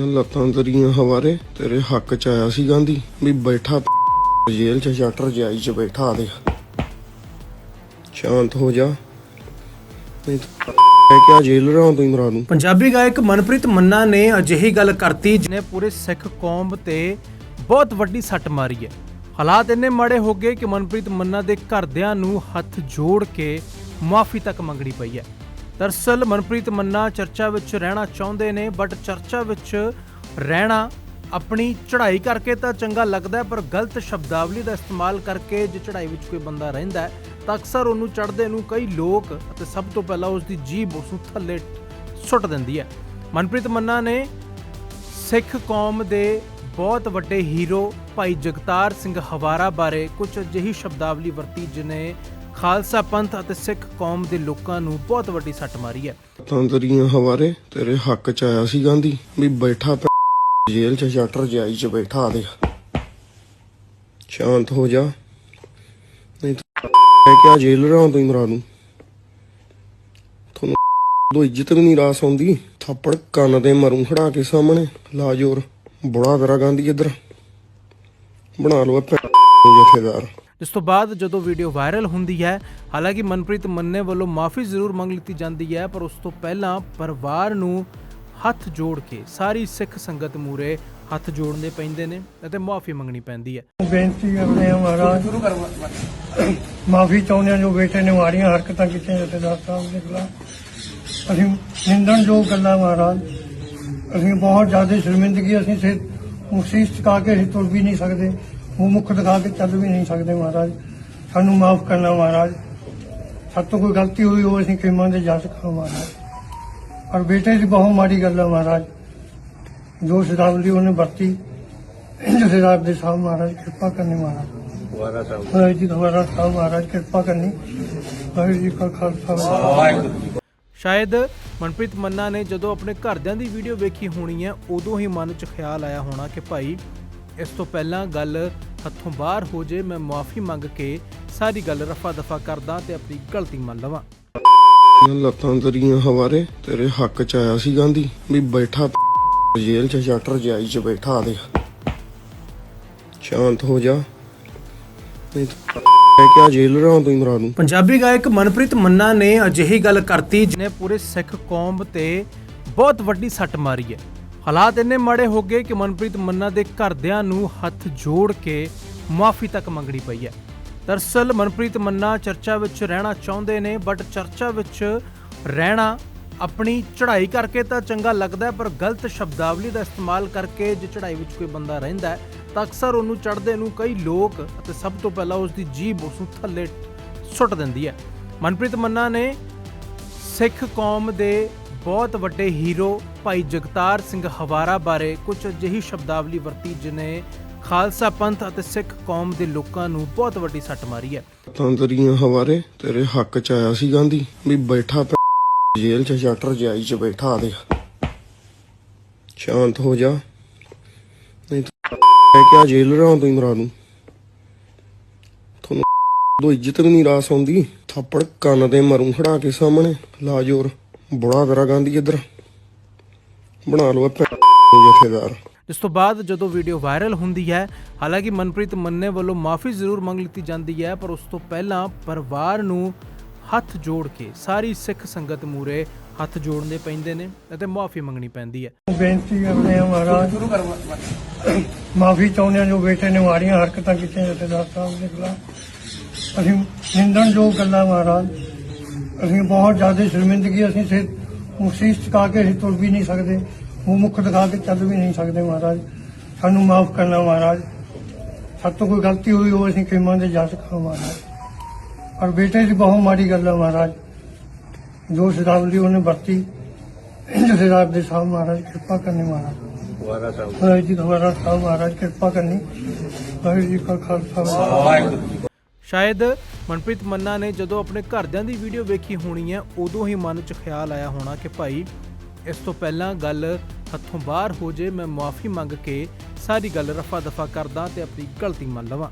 ਲੱਤਾਂ ਤੇਰੀਆਂ ਹਵਾਰੇ, ਤੇਰੇ ਹੱਕ ਚ ਆਇਆ ਸੀ ਗਾਂਧੀ, ਵੀ ਬੈਠਾ ਜੇਲ੍ਹ ਚ, ਸ਼ਟਰ ਜਾਈ ਚ ਬੈਠਾ ਦੇ। ਸ਼ਾਂਤ ਹੋ ਜਾ। ਨਹੀਂ ਮੈਂ ਕਿਹਾ ਜੇਲ੍ਹ ਰਾਂ ਤੂੰ ਇਮਰਾਨ ਨੂੰ। ਪੰਜਾਬੀ ਗਾਇਕ ਮਨਪ੍ਰੀਤ ਮੰਨਾ ਨੇ ਅਜਿਹੀ ਗੱਲ ਕਰਤੀ ਜਿਹਨੇ ਪੂਰੇ ਸਿੱਖ ਕੌਮ ਤੇ ਬਹੁਤ ਵੱਡੀ ਸੱਟ ਮਾਰੀ ਹੈ। ਹਾਲਾਤ ਇੰਨੇ ਮਾੜੇ ਹੋ ਗਏ ਕਿ ਮਨਪ੍ਰੀਤ ਮੰਨਾ ਦੇ ਘਰਦਿਆਂ ਨੂੰ ਹੱਥ ਜੋੜ ਕੇ ਮਾਫੀ ਤੱਕ ਮੰਗਣੀ ਪਈ ਹੈ। ਦਰਸਲ ਮਨਪ੍ਰੀਤ ਮੰਨਾ ਚਰਚਾ ਵਿੱਚ ਰਹਿਣਾ ਚਾਹੁੰਦੇ ਨੇ ਬਟ ਚਰਚਾ ਵਿੱਚ ਰਹਿਣਾ ਆਪਣੀ ਚੜ੍ਹਾਈ ਕਰਕੇ ਤਾਂ ਚੰਗਾ ਲੱਗਦਾ ਪਰ ਗਲਤ ਸ਼ਬਦਾਵਲੀ ਦਾ ਇਸਤੇਮਾਲ ਕਰਕੇ ਜੇ ਚੜ੍ਹਾਈ ਵਿੱਚ ਕੋਈ ਬੰਦਾ ਰਹਿੰਦਾ ਤਾਂ ਅਕਸਰ ਉਹਨੂੰ ਚੜ੍ਹਦੇ ਨੂੰ ਕਈ ਲੋਕ ਅਤੇ ਸਭ ਤੋਂ ਪਹਿਲਾਂ ਉਸ ਦੀ ਜੀਭ ਉਸ ਨੂੰ ਥੱਲੇ ਸੁੱਟ ਦਿੰਦੀ ਹੈ। ਮਨਪ੍ਰੀਤ ਮੰਨਾ ਨੇ ਸਿੱਖ ਕੌਮ ਦੇ ਬਹੁਤ ਵੱਡੇ ਹੀਰੋ ਭਾਈ ਜਗਤਾਰ ਸਿੰਘ ਹਵਾਰਾ ਬਾਰੇ ਕੁਝ ਅਜਿਹੀ ਸ਼ਬਦਾਵਲੀ ਵਰਤੀ ਜਿਨੇ ਖਾਲਸਾ ਪੰਥ ਅਤੇ ਸਿੱਖ ਕੌਮ ਦੇ ਲੋਕਾਂ ਨੂੰ ਬਹੁਤ ਵੱਡੀ ਸੱਟ ਮਾਰੀ ਹੈ। ਲੱਤਾਂ ਹਵਾਰੇ ਤੇਰੇ ਹੱਕ ਚ ਆਇਆ ਸੀ ਗਾਂਧੀ, ਵੀ ਬੈਠਾ ਜੇਲ੍ਹ ਚ, ਸ਼ਟਰ ਜਾਈ ਚ ਬੈਠਾ ਦੇ ਸ਼ਾਂਤ ਹੋ ਜਾ। ਨਹੀਂ ਤਾਂ ਮੈਂ ਕਿਹਾ ਜੇਲ੍ਹ ਰਾਂ ਤੂੰ ਇਮਰਾਨ ਨੂੰ। ਤੁਹਾਨੂੰ ਦੋ ਇੱਜ਼ਤ ਵੀ ਨਹੀਂ ਰਾਸ ਆਉਂਦੀ। ਥੱਪੜ ਕੰਨ ਦੇ ਮਰੂ ਖੜਾ ਕੇ ਸਾਹਮਣੇ। ਲਾ ਜੋਰ। ਬੁੜਾ ਕਰਾ ਗਾਂਧੀ ਇੱਧਰ। ਬਣਾ ਲਓ ਜਥੇਦਾਰ। ਇਸ ਤੋਂ ਬਾਅਦ ਜਦੋਂ ਵੀਡੀਓ ਵਾਇਰਲ ਹੁੰਦੀ ਹੈ, ਹਾਲਾਂਕਿ ਮਨਪ੍ਰੀਤ ਮੰਨੇ ਵੱਲੋਂ ਮਾਫੀ ਜ਼ਰੂਰ ਮੰਗ ਲਿੱਤੀ ਜਾਂਦੀ ਹੈ, ਪਰ ਉਸ ਤੋਂ ਪਹਿਲਾਂ ਪਰਿਵਾਰ ਨੂੰ ਹੱਥ ਜੋੜ ਕੇ ਸਾਰੀ ਸਿੱਖ ਸੰਗਤ ਮੂਰੇ ਹੱਥ ਜੋੜਨੇ ਪੈਂਦੇ ਨੇ ਅਤੇ ਮਾਫੀ ਮੰਗਣੀ ਪੈਂਦੀ ਹੈ। ਬੇਨਤੀ ਕਰਦੇ ਹਾਂ ਮਹਾਰਾਜ, ਮਾਫੀ ਚਾਹੁੰਦੇ ਹਾਂ ਜੋ ਬੇਟੇ ਨੇ ਮਾੜੀਆਂ ਹਰਕਤਾਂ ਕੀਤੀਆਂ ਜਥੇਦਾਰ ਸਾਹਿਬ ਦੇ ਖਿਲਾਫ। ਅਸੀਂ ਨਿੰਦਣ ਜੋ ਗੱਲਾਂ ਮਹਾਰਾਜ, ਅਸੀਂ ਬਹੁਤ ਜ਼ਿਆਦਾ ਸ਼ਰਮਿੰਦਗੀ ਅਸੀਂ ਸੇ ਮੁਸੀਸ ਚੁਕਾ ਕੇ ਅਸੀਂ ਤੁਰ ਵੀ ਨਹੀਂ ਸਕਦੇ। ਮੂੰਹ ਮੁੱਖ ਦਿਖਾ ਕੇ ਚੱਲ ਵੀ ਨਹੀਂ ਸਕਦੇ ਮਹਾਰਾਜ। ਸਾਨੂੰ ਮਾਫ ਕਰਨਾ ਮਹਾਰਾਜ। ਸਾਡੇ ਤੋਂ ਕੋਈ ਗਲਤੀ ਹੋਈ ਹੋ ਅਸੀਂ ਖਿਮਾ ਦੇ ਜਾ ਸਕਾ ਮਹਾਰਾਜ। ਪਰ ਬੇਟੇ ਦੀ ਬਹੁਤ ਮਾੜੀ ਗੱਲ ਹੈ ਮਹਾਰਾਜ। ਜੋ ਸ਼ਰਾਵਲੀ ਉਹਨੇ ਵਰਤੀ ਜਥੇਦਾਰ ਦੇ ਸਾਹਿਬ ਮਹਾਰਾਜ ਕਿਰਪਾ ਕਰਨੀ ਮਹਾਰਾਜ। ਵਾਹਿਗੁਰੂ ਜੀ ਦੁਆਰਾ ਸਾਹਿਬ ਮਹਾਰਾਜ ਕਿਰਪਾ ਕਰਨੀ। ਵਾਹਿਗੁਰੂ ਜੀ ਕਾ ਖਾਲਸਾ ਵਾਹਿਗੁਰੂ ਜੀ। ਸ਼ਾਇਦ ਮਨਪ੍ਰੀਤ ਮੰਨਾ ਨੇ ਜਦੋਂ ਆਪਣੇ ਘਰਦਿਆਂ ਦੀ ਵੀਡੀਓ ਵੇਖੀ ਹੋਣੀ ਹੈ ਉਦੋਂ ਹੀ ਮਨ 'ਚ ਖਿਆਲ ਆਇਆ ਹੋਣਾ ਕਿ ਭਾਈ ਇਸ ਤੋਂ ਪਹਿਲਾਂ ਗੱਲ ਹੱਥੋਂ ਬਾਹਰ ਹੋ ਜੇ ਮੈਂ ਮਾਫੀ ਮੰਗ ਕੇ ਸਾਰੀ ਗੱਲ ਰਫਾ ਦਫਾ ਕਰਦਾ ਤੇ ਆਪਣੀ ਗਲਤੀ ਮੰਨ ਲਵਾਂ। ਲੱਤਾਂ ਤੇਰੀਆਂ ਹਵਾਰੇ ਤੇਰੇ ਹੱਕ ਚ ਆਇਆ ਸੀ ਗਾਂਧੀ ਵੀ ਬੈਠਾ ਜੇਲ੍ਹ ਚ ਸ਼ਟਰ ਜਾਈ ਚ ਬੈਠਾ ਦੇ। ਸ਼ਾਂਤ ਹੋ ਜਾ। ਨਹੀਂ ਤਾਂ ਮੈਂ ਕਿਹਾ ਜੇਲ੍ਹ ਰਾਂ ਤੂੰ ਇਮਰਾਨ ਨੂੰ। ਪੰਜਾਬੀ ਗਾਇਕ ਮਨਪ੍ਰੀਤ ਮੰਨਾ ਨੇ ਅਜਿਹੀ ਗੱਲ ਕਰਤੀ ਜਿਹਨੇ ਪੂਰੇ ਸਿੱਖ ਕੌਮ ਤੇ ਬਹੁਤ ਵੱਡੀ ਸੱਟ ਮਾਰੀ ਹੈ। ਹਾਲਾਤ ਇੰਨੇ ਮਾੜੇ ਹੋ ਗਏ ਕਿ ਮਨਪ੍ਰੀਤ ਮੰਨਾ ਦੇ ਘਰਦਿਆਂ ਨੂੰ ਹੱਥ ਜੋੜ ਕੇ ਮਾਫੀ ਤੱਕ ਮੰਗਣੀ ਪਈ ਹੈ। ਦਰਸਲ ਮਨਪ੍ਰੀਤ ਮੰਨਾ ਚਰਚਾ ਵਿੱਚ ਰਹਿਣਾ ਚਾਹੁੰਦੇ ਨੇ ਬਟ ਚਰਚਾ ਵਿੱਚ ਰਹਿਣਾ ਆਪਣੀ ਚੜ੍ਹਾਈ ਕਰਕੇ ਤਾਂ ਚੰਗਾ ਲੱਗਦਾ ਪਰ ਗਲਤ ਸ਼ਬਦਾਵਲੀ ਦਾ ਇਸਤੇਮਾਲ ਕਰਕੇ ਜੇ ਚੜ੍ਹਾਈ ਵਿੱਚ ਕੋਈ ਬੰਦਾ ਰਹਿੰਦਾ ਹੈ, ਤਾਂ ਅਕਸਰ ਉਹਨੂੰ ਚੜ੍ਹਦੇ ਨੂੰ ਕਈ ਲੋਕ ਅਤੇ ਸਭ ਤੋਂ ਪਹਿਲਾਂ ਉਸ ਦੀ ਜੀਭ ਉਸ ਨੂੰ ਥੱਲੇ ਸੁੱਟ ਦਿੰਦੀ ਹੈ। ਮਨਪ੍ਰੀਤ ਮੰਨਾ ਨੇ ਸਿੱਖ ਕੌਮ ਦੇ ਬਹੁਤ ਵੱਡੇ ਹੀਰੋ ਭਾਈ ਜਗਤਾਰ ਸਿੰਘ ਹਵਾਰਾ ਬਾਰੇ ਕੁਝ ਅਜਿਹੀ ਸ਼ਬਦਾਵਲੀ ਵਰਤੀ ਜਿਨੇ ਖਾਲਸਾ ਪੰਥ ਅਤੇ ਸਿੱਖ ਕੌਮ ਦੇ ਲੋਕਾਂ ਨੂੰ ਬਹੁਤ ਵੱਡੀ ਸੱਟ ਮਾਰੀ ਹੈ। ਲੱਤਾਂ ਹਵਾਰੇ, ਤੇਰੇ ਹੱਕ ਚ ਆਇਆ ਸੀ ਗਾਂਧੀ, ਵੀ ਬੈਠਾ ਜੇਲ੍ਹ ਚ, ਸ਼ਟਰ ਜਾਈ ਚ ਬੈਠਾ ਦੇ। ਸ਼ਾਂਤ ਹੋ ਜਾ। ਨਹੀਂ ਤਾਂ ਮੈਂ ਜੇਲ੍ਹ ਰਾਂ ਤੂੰ ਇਮਰਾਨ ਨੂੰ। ਤੁਹਾਨੂੰ ਦੋ ਇੱਜ਼ਤ ਵੀ ਨਹੀਂ ਰਾਸ ਆਉਂਦੀ। ਥੱਪੜ ਕੰਨ ਦੇ ਮਰੂ ਖੜਾ ਕੇ ਸਾਹਮਣੇ, ਲਾਜੋਰ। ਬੁੜਾ ਕਰਾ ਗਾਂਧੀ ਇੱਧਰ। ਬਣਾ ਲਓ ਇਹ ਜਥੇਦਾਰ। ਇਸ ਤੋਂ ਬਾਅਦ ਜਦੋਂ ਵੀਡੀਓ ਵਾਇਰਲ ਹੁੰਦੀ ਹੈ ਹਾਲਾਂਕਿ ਮਨਪ੍ਰੀਤ ਮੰਨੇ ਵੱਲੋਂ ਮਾਫੀ ਜ਼ਰੂਰ ਮੰਗ ਲਿੱਤੀ ਜਾਂਦੀ ਹੈ ਪਰ ਉਸ ਤੋਂ ਪਹਿਲਾਂ ਪਰਿਵਾਰ ਨੂੰ ਹੱਥ ਜੋੜ ਕੇ ਸਾਰੀ ਸਿੱਖ ਸੰਗਤ ਮੂਰੇ ਹੱਥ ਜੋੜਨੇ ਪੈਂਦੇ ਨੇ ਅਤੇ ਮਾਫੀ ਮੰਗਣੀ ਪੈਂਦੀ ਹੈ। ਬੇਨਤੀ ਕਰਦੇ ਹਾਂ ਮਹਾਰਾਜ ਮਾਫੀ ਚਾਹੁੰਦੇ ਹਾਂ ਜੋ ਬੇਟੇ ਨੇ ਮਾੜੀਆਂ ਹਰਕਤਾਂ ਕੀਤੀਆਂ ਜਥੇਦਾਰ ਸਾਹਿਬ ਦੇ ਖਿਲਾਫ। ਅਸੀਂ ਨਿੰਦਣ ਜੋ ਗੱਲਾਂ ਮਹਾਰਾਜ। ਅਸੀਂ ਬਹੁਤ ਜ਼ਿਆਦਾ ਸ਼ਰਮਿੰਦਗੀ ਅਸੀਂ ਸੇ ਮੁਸੀਸ ਚੁਕਾ ਕੇ ਅਸੀਂ ਤੁਰ ਵੀ ਨਹੀਂ ਸਕਦੇ ਮੂੰਹ ਮੁੱਖ ਦਿਖਾ ਕੇ ਚੱਲ ਵੀ ਨਹੀਂ ਸਕਦੇ ਮਹਾਰਾਜ। ਸਾਨੂੰ ਮਾਫ ਕਰਨਾ ਮਹਾਰਾਜ। ਸਾਡੇ ਤੋਂ ਕੋਈ ਗਲਤੀ ਹੋਈ ਹੋ ਅਸੀਂ ਖਿਮਾ ਦੇ ਜਾ ਸਕਾ ਮਹਾਰਾਜ। ਪਰ ਬੇਟੇ ਦੀ ਬਹੁਤ ਮਾੜੀ ਗੱਲ ਹੈ ਮਹਾਰਾਜ। ਜੋ ਸ਼ਰਾਵਲੀ ਉਹਨੇ ਵਰਤੀ ਜਥੇਦਾਰ ਦੇ ਸਾਹਿਬ ਮਹਾਰਾਜ ਕਿਰਪਾ ਕਰਨੀ ਮਹਾਰਾਜ। ਵਾਹਿਗੁਰੂ ਜੀ ਦੁਆਰਾ ਸਾਹਿਬ। ਮਹਾਰਾਜ ਕਿਰਪਾ ਕਰਨੀ ਵਾਹਿਗੁਰੂ ਜੀ ਕਾ ਖਾਲਸਾ ਵਾਹਿਗੁਰੂ ਜੀ। ਸ਼ਾਇਦ ਮਨਪ੍ਰੀਤ ਮੰਨਾ ਨੇ ਜਦੋਂ ਆਪਣੇ ਘਰਦਿਆਂ ਦੀ ਵੀਡੀਓ ਵੇਖੀ ਹੋਣੀ ਹੈ, ਉਦੋਂ ਹੀ ਮਨ 'ਚ ਖਿਆਲ ਆਇਆ ਹੋਣਾ ਕਿ ਭਾਈ, ਇਸ ਤੋਂ ਪਹਿਲਾਂ ਗੱਲ ਹੱਥੋਂ ਬਾਹਰ ਹੋ ਜੇ, ਮੈਂ ਮਾਫੀ ਮੰਗ ਕੇ ਸਾਰੀ ਗੱਲ ਰਫਾ ਦਫਾ ਕਰਦਾ ਤੇ ਆਪਣੀ ਗਲਤੀ ਮੰਨ ਲਵਾਂ।